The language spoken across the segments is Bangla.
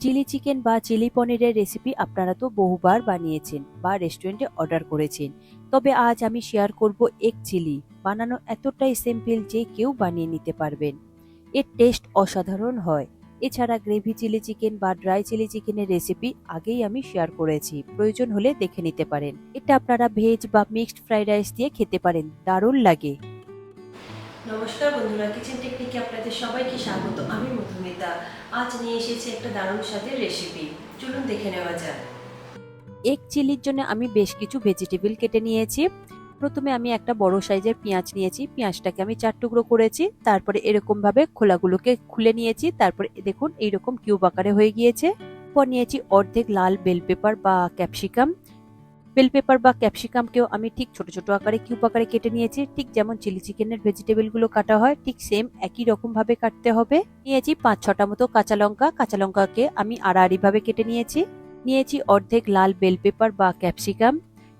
চিলি চিকেন বা চিলি পনিরের রেসিপি আপনারা তো বহুবার বানিয়েছেন বা রেস্টুরেন্টে অর্ডার করেছেন। তবে আজ আমি শেয়ার করব এক চিলি বানানো এতটাই সিম্পল যে কেউ বানিয়ে নিতে পারবেন। এর টেস্ট অসাধারণ হয়। এছাড়া গ্রেভি চিলি চিকেন বা ড্রাই চিলি চিকেনের রেসিপি আগেই আমি শেয়ার করেছি। প্রয়োজন হলে দেখে নিতে পারেন। এটা আপনারা ভেজ বা মিক্সড ফ্রাইড রাইস দিয়ে খেতে পারেন। দারুণ লাগে। নমস্কার বন্ধুরা কিচেন টেকনিকে আপনাদের সবাইকে স্বাগত। আমি মধুমিতা। আজ নিয়ে এসেছি একটা দারুণ স্বাদের রেসিপি চলুন দেখে নেওয়া যাক। এক চিলির জন্য আমি বেশ কিছু ভেজিটেবল কেটে নিয়েছি। প্রথমে আমি একটা বড় সাইজের পেঁয়াজ নিয়েছি। পেঁয়াজটাকে আমি চার টুকরো করেছি। তারপরে এরকম ভাবে খোলাগুলোকে খুলে নিয়েছি। তারপরে দেখুন, এইরকম কিউব আকারে হয়ে গিয়েছে। পর নিয়েছি অর্ধেক লাল বেল পেপার বা ক্যাপসিকাম বেল পেপার বা ক্যাপসিকামকেও আমি ঠিক ছোট ছোট আকারে কিউব আকারে কেটে নিয়েছি। ঠিক যেমন চিলি চিকেনের ভেজিটেবলগুলো কাটা হয়, ঠিক সেম একই রকম ভাবে কাটতে হবে। নিয়েছি পাঁচ ছটা মতো কাঁচা লঙ্কা। কাঁচা লঙ্কাকে আমি আড়াআড়ি ভাবে কেটে নিয়েছি। নিয়েছি অর্ধেক লাল বেল পেপার বা ক্যাপসিকাম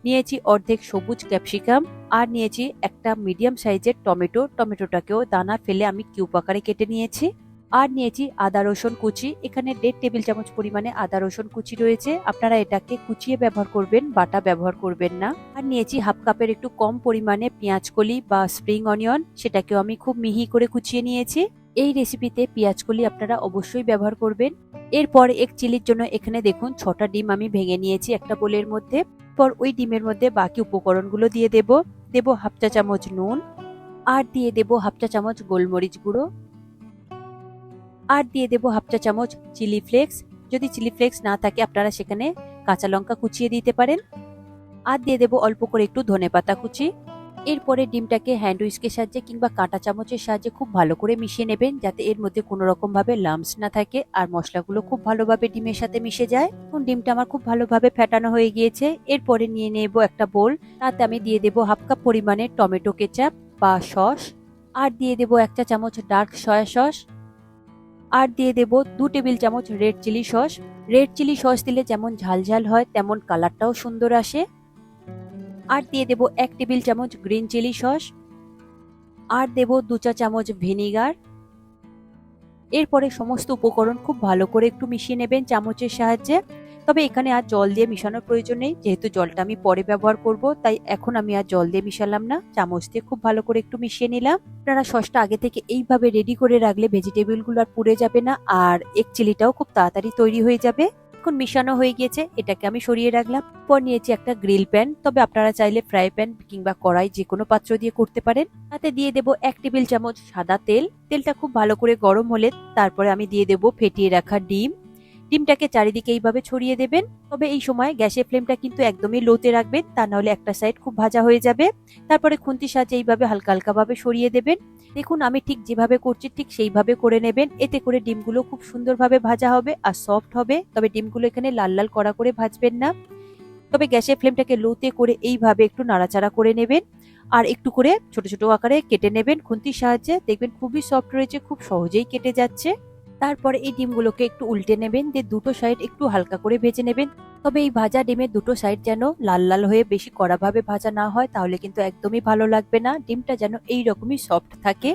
নিয়েছি অর্ধেক সবুজ ক্যাপসিকাম আর নিয়েছি একটা মিডিয়াম সাইজের টমেটো। টমেটোটাকেও দানা ফেলে আমি কিউব আকারে কেটে নিয়েছি। আর নিয়েছি আদা, রসুন কুচি। এখানে দেড় টেবিল চামচ পরিমাণে আদা, রসুন কুচি রয়েছে। আপনারা এটাকে কুচিয়ে ব্যবহার করবেন, বাটা ব্যবহার করবেন না। আর নিয়েছি হাফ কাপের একটু কম পরিমাণে পেঁয়াজ কলি বা স্প্রিং অনিয়ন, সেটাকেও আমি খুব মিহি করে কুচিয়ে নিয়েছি। এই রেসিপিতে পেঁয়াজ কলি আপনারা অবশ্যই ব্যবহার করবেন। এরপর এক চিলির জন্য এখানে দেখুন ছটা ডিম আমি ভেঙে নিয়েছি একটা বোলের মধ্যে। পর ওই ডিমের মধ্যে বাকি উপকরণগুলো দিয়ে দেব। দেব হাফ চা চামচ নুন। আর দিয়ে দেব হাফ চা চামচ গোলমরিচ গুঁড়ো। আর দিয়ে দেব হাফ চা চামচ চিলি ফ্লেক্স। যদি চিলি ফ্লেক্স না থাকে, আপনারা সেখানে কাঁচা লঙ্কা কুচিয়ে দিতে পারেন। আর দিয়ে দেব অল্প করে একটু ধনে পাতা কুচি। এরপরে ডিমটাকে হ্যান্ড উইস্কের সাহায্যে কিংবা কাঁটা চামচের সাহায্যে খুব ভালো করে মিশিয়ে নেবেন, যাতে এর মধ্যে কোনো রকম ভাবে লাম্পস না থাকে আর মশলাগুলো খুব ভালোভাবে ডিমের সাথে মিশে যায়। এখন ডিমটা আমার খুব ভালোভাবে ফেটানো হয়ে গিয়েছে। এরপরে নিয়ে নেব একটা বোল। তাতে আমি দিয়ে দেব হাফ কাপ পরিমাণে টমেটো কেচাপ বা সস। আর দিয়ে দেব এক চা চামচ ডার্ক সয়া সস। আর দিয়ে দেব দু টেবিল চামচ red chilli sauce. Red chilli sauce দিলে যেমন ঝাল ঝাল হয়, তেমন কালারটাও সুন্দর আসে। আর দিয়ে দেব এক টেবিল চামচ গ্রিন চিলি সস। আর দেব দু চা চামচ ভিনিগার। এরপরে সমস্ত উপকরণ খুব ভালো করে একটু মিশিয়ে নেবেন চামচের সাহায্যে। তবে এখানে আর জল দিয়ে মিশানোর প্রয়োজন নেই। যেহেতু জলটা আমি পরে ব্যবহার করব, তাই এখন আমি আর জল দিয়ে মিশালাম না। চামচ দিয়ে খুব ভালো করে একটু মিশিয়ে নিলাম। আপনারা সসটা আগে থেকে এইভাবে রেডি করে রাখলে ভেজিটেবলগুলো আর পুড়ে যাবে না, আর এক চিলিটাও খুব তাড়াতাড়ি তৈরি হয়ে যাবে। এখন মিশানো হয়ে গিয়েছে, এটাকে আমি সরিয়ে রাখলাম। পর নিয়েছি একটা গ্রিল প্যান তবে আপনারা চাইলে ফ্রাই প্যান কিংবা কড়াই যে কোনো পাত্র দিয়ে করতে পারেন। তাতে দিয়ে দেব এক টেবিল চামচ সাদা তেল। তেলটা খুব ভালো করে গরম হলে তারপরে আমি দিয়ে দেব ফেটিয়ে রাখা ডিম। ডিমটাকে চারিদিকে এইভাবে ছড়িয়ে দেবেন। তবে এই সময় গ্যাসের ফ্লেমটা কিন্তু একদমই লোতে রাখবেন, তা নাহলে একটা সাইড খুব ভাজা হয়ে যাবে। তারপরে খুন্তির সাহায্যে এইভাবে হালকা হালকাভাবে সরিয়ে দেবেন। দেখুন, আমি ঠিক যেভাবে করছি, ঠিক সেইভাবে করে নেবেন। এতে করে ডিমগুলো খুব সুন্দরভাবে ভাজা হবে আর সফট হবে। তবে ডিমগুলো এখানে লাল লাল কড়া করে ভাজবেন না। তবে গ্যাসের ফ্লেমটাকে লোতে করে এইভাবে একটু নাড়াচাড়া করে নেবেন। আর একটু করে ছোট ছোট আকারে কেটে নেবেন খুন্তির সাহায্যে। দেখবেন খুবই সফট রয়েছে, খুব সহজেই কেটে যাচ্ছে। তারপরে এই ডিমগুলোকে একটু উল্টে নেবেন, দিয়ে দুটো সাইড একটু হালকা করে ভেজে নেবেন। তবে এই ভাজা ডিমের দুটো সাইড যেন লাল লাল হয়ে বেশি কড়াভাবে ভাজা না হয়, তাহলে কিন্তু একদমই ভালো লাগবে না। ডিমটা যেন এই রকমই সফট থাকে।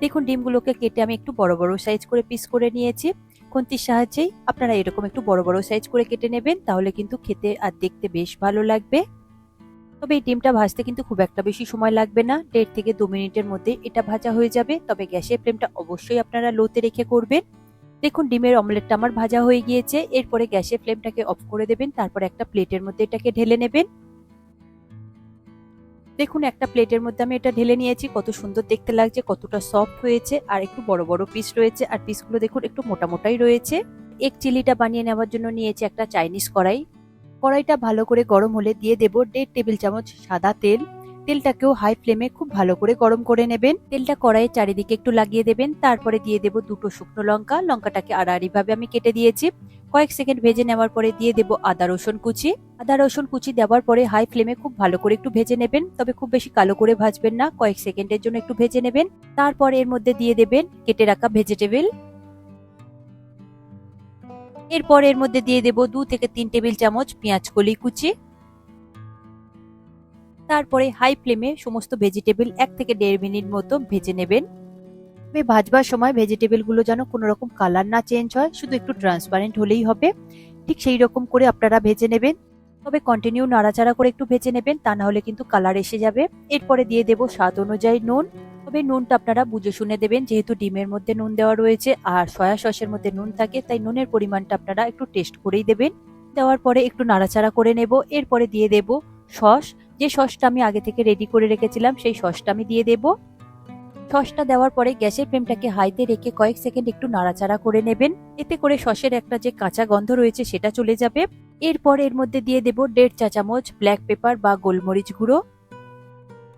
দেখুন, ডিমগুলোকে কেটে আমি একটু বড় বড় সাইজ করে পিস করে নিয়েছি। খুন্তির সাহায্যেই আপনারা এরকম একটু বড় বড় সাইজ করে কেটে নেবেন, তাহলে কিন্তু খেতে আর দেখতে বেশ ভালো লাগবে। তবে এই ডিমটা ভাজতে কিন্তু খুব একটা বেশি সময় লাগবে না। দেড় থেকে দু মিনিটের মধ্যে এটা ভাজা হয়ে যাবে। তবে গ্যাসের ফ্লেমটা অবশ্যই আপনারা লোতে রেখে করবেন। দেখুন, ডিমের অমলেটটা আমার ভাজা হয়ে গিয়েছে। এরপরে গ্যাসের ফ্লেমটাকে অফ করে দেবেন। তারপর একটা প্লেটের মধ্যে এটাকে ঢেলে নেবেন। দেখুন, একটা প্লেটের মধ্যে আমি এটা ঢেলে নিয়েছি। কত সুন্দর দেখতে লাগছে, কতটা সফট হয়েছে আর একটু বড় বড় পিস রয়েছে। আর পিসগুলো দেখুন, একটু মোটা, মোটাই রয়েছে। এক চিলিটা বানিয়ে নেওয়ার জন্য নিয়েছি একটা চাইনিজ কড়াই। কড়াইটা ভালো করে গরম হলে দিয়ে দেব দেড় টেবিল চামচ সাদা তেল। তেলটাকেও হাই ফ্লেমে খুব ভালো করে গরম করে নেবেন। তেলটা কড়াইয়ের চারিদিকে একটু লাগিয়ে দেবেন। তারপরে দিয়ে দেব দুটো শুকনো লঙ্কা। লঙ্কাটাকে আড়াআড়ি ভাবে আমি কেটে দিয়েছি। কয়েক সেকেন্ড ভেজে নেওয়ার পরে দিয়ে দেব আদা, রসুন কুচি। আদা, রসুন কুচি দেওয়ার পরে হাই ফ্লেমে খুব ভালো করে একটু ভেজে নেবেন। তবে খুব বেশি কালো করে ভাজবেন না। কয়েক সেকেন্ডের জন্য একটু ভেজে নেবেন। তারপর এর মধ্যে দিয়ে দেবেন কেটে রাখা ভেজিটেবল এরপর এর মধ্যে দিয়ে দেব দু থেকে তিন টেবিল চামচ পেঁয়াজ কলি কুচি। তারপরে হাই ফ্লেমে সমস্ত ভেজিটেবল এক থেকে দেড় মিনিট মতো ভেজে নেবেন। ভাজবার সময় ভেজিটেবলগুলো যেন কোনো রকম কালার না চেঞ্জ হয়, শুধু একটু ট্রান্সপারেন্ট হলেই হবে। ঠিক সেই রকম করে আপনারা ভেজে নেবেন। তবে কন্টিনিউ নাড়াচাড়া করে একটু ভেজে নেবেন, তা না হলে কিন্তু কালার এসে যাবে। এরপরে দিয়ে দেবো স্বাদ অনুযায়ী নুন। তবে নুনটা আপনারা বুঝে শুনে দেবেন, যেহেতু ডিমের মধ্যে নুন দেওয়া রয়েছে আর সয়া সসের মধ্যে নুন থাকে, তাই নুনের পরিমাণটা আপনারা একটু টেস্ট করেই দেবেন। দেওয়ার পরে একটু নাড়াচাড়া করে নেব। এরপরে দিয়ে দেব সস। যে সসটা আমি আগে থেকে রেডি করে রেখেছিলাম, সেই সসটা আমি দিয়ে দেব। সসটা দেওয়ার পরে গ্যাসের ফ্লেমটাকে হাইতে রেখে কয়েক সেকেন্ড একটু নাড়াচাড়া করে নেবেন। এতে করে সসের একটা যে কাঁচা গন্ধ রয়েছে, সেটা চলে যাবে। এরপর এর মধ্যে দিয়ে দেব দেড় চা চামচ ব্ল্যাক পেপার বা গোলমরিচ গুঁড়ো।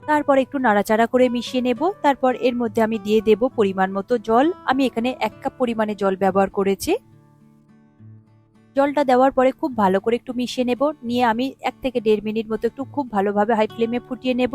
তারপর একটু নাড়াচাড়া করে মিশিয়ে নেব। তারপর এর মধ্যে আমি দিয়ে দেব পরিমাণ মতো জল। আমি এখানে এক কাপ পরিমাণে জল ব্যবহার করেছি। জলটা দেওয়ার পরে খুব ভালো করে একটু মিশিয়ে নেব। নিয়ে আমি এক থেকে দেড় মিনিট মতো একটু খুব ভালোভাবে হাই ফ্লেমে ফুটিয়ে নেব।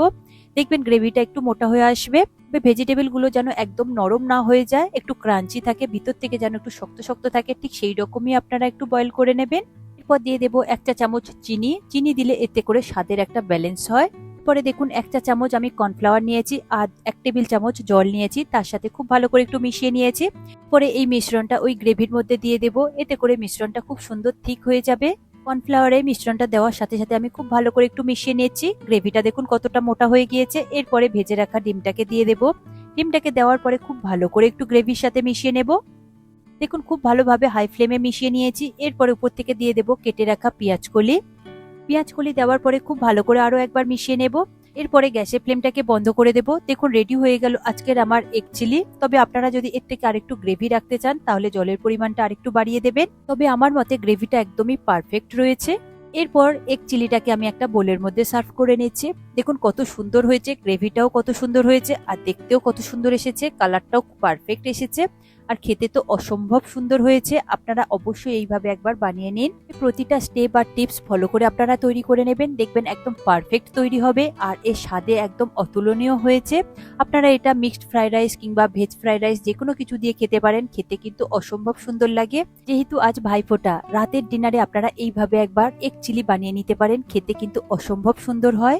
দেখবেন গ্রেভিটা একটু মোটা হয়ে আসবে। ভেজিটেবলগুলো যেন একদম নরম না হয়ে যায়, একটু ক্রাঞ্চি থাকে, ভিতর থেকে যেন একটু শক্ত শক্ত থাকে, ঠিক সেই রকমই আপনারা একটু বয়েল করে নেবেন। এরপর দিয়ে দেবো একটা চামচ চিনি। চিনি দিলে এতে করে স্বাদের একটা ব্যালেন্স হয়। পরে দেখুন এক চা চামচ আমি কর্নফ্লাওয়ার নিয়েছি আর এক টেবিল চামচ জল নিয়েছি, তার সাথে খুব ভালো করে একটু মিশিয়ে নিয়েছি। পরে এই মিশ্রণটা ওই গ্রেভির মধ্যে দিয়ে দেব, এতে করে মিশ্রণটা খুব সুন্দর ঠিক হয়ে যাবে। কর্নফ্লাওয়ারে মিশ্রণটা দেওয়ার সাথে সাথে আমি খুব ভালো করে একটু মিশিয়ে নিয়েছি। গ্রেভিটা দেখুন কতটা মোটা হয়ে গিয়েছে, এরপরে ভেজে রাখা ডিমটাকে দিয়ে দেব। ডিমটাকে দেওয়ার পরে খুব ভালো করে একটু গ্রেভির সাথে মিশিয়ে নেব। দেখুন, খুব ভালোভাবে হাই ফ্লেমে মিশিয়ে নিয়েছি, এরপরে উপর থেকে দিয়ে দেব কেটে রাখা পেঁয়াজ কলি। পেঁয়াজ কলি দেওয়ার পরে খুব ভালো করে আরও একবার মিশিয়ে নেব। এরপরে গ্যাসের ফ্লেমটাকে বন্ধ করে দেব। দেখুন রেডি হয়ে গেল আজকের আমার এক চিলি তবে আপনারা যদি এর থেকে আরেকটু গ্রেভি রাখতে চান, তাহলে জলের পরিমাণটা আরেকটু বাড়িয়ে দেবেন। তবে আমার মতে গ্রেভিটা একদমই পারফেক্ট রয়েছে। এরপর এক চিলিটাকে আমি একটা বোলের মধ্যে সার্ভ করে নিচ্ছি। দেখুন, কত সুন্দর হয়েছে। গ্রেভিটাও কত সুন্দর হয়েছে। আর দেখতেও কত সুন্দর এসেছে। কালারটাও পারফেক্ট এসেছে। আর খেতে তো অসম্ভব সুন্দর হয়েছে। আপনারা অবশ্যই এইভাবে একবার বানিয়ে নিন। প্রতিটা স্টেপ আর টিপস ফলো করে আপনারা তৈরি করে নেবেন। দেখবেন একদম পারফেক্ট তৈরি হবে আর এর স্বাদে একদম অতুলনীয় হয়েছে। আপনারা এটা মিক্সড ফ্রাইড রাইস কিংবা ভেজ ফ্রাইড রাইস যে কোনো কিছু দিয়ে খেতে পারেন। খেতে কিন্তু অসম্ভব সুন্দর লাগে। যেহেতু আজ ভাইফোঁটা, রাতের ডিনারে আপনারা এইভাবে একবার এক চিলি বানিয়ে নিতে পারেন। খেতে কিন্তু অসম্ভব সুন্দর হয়।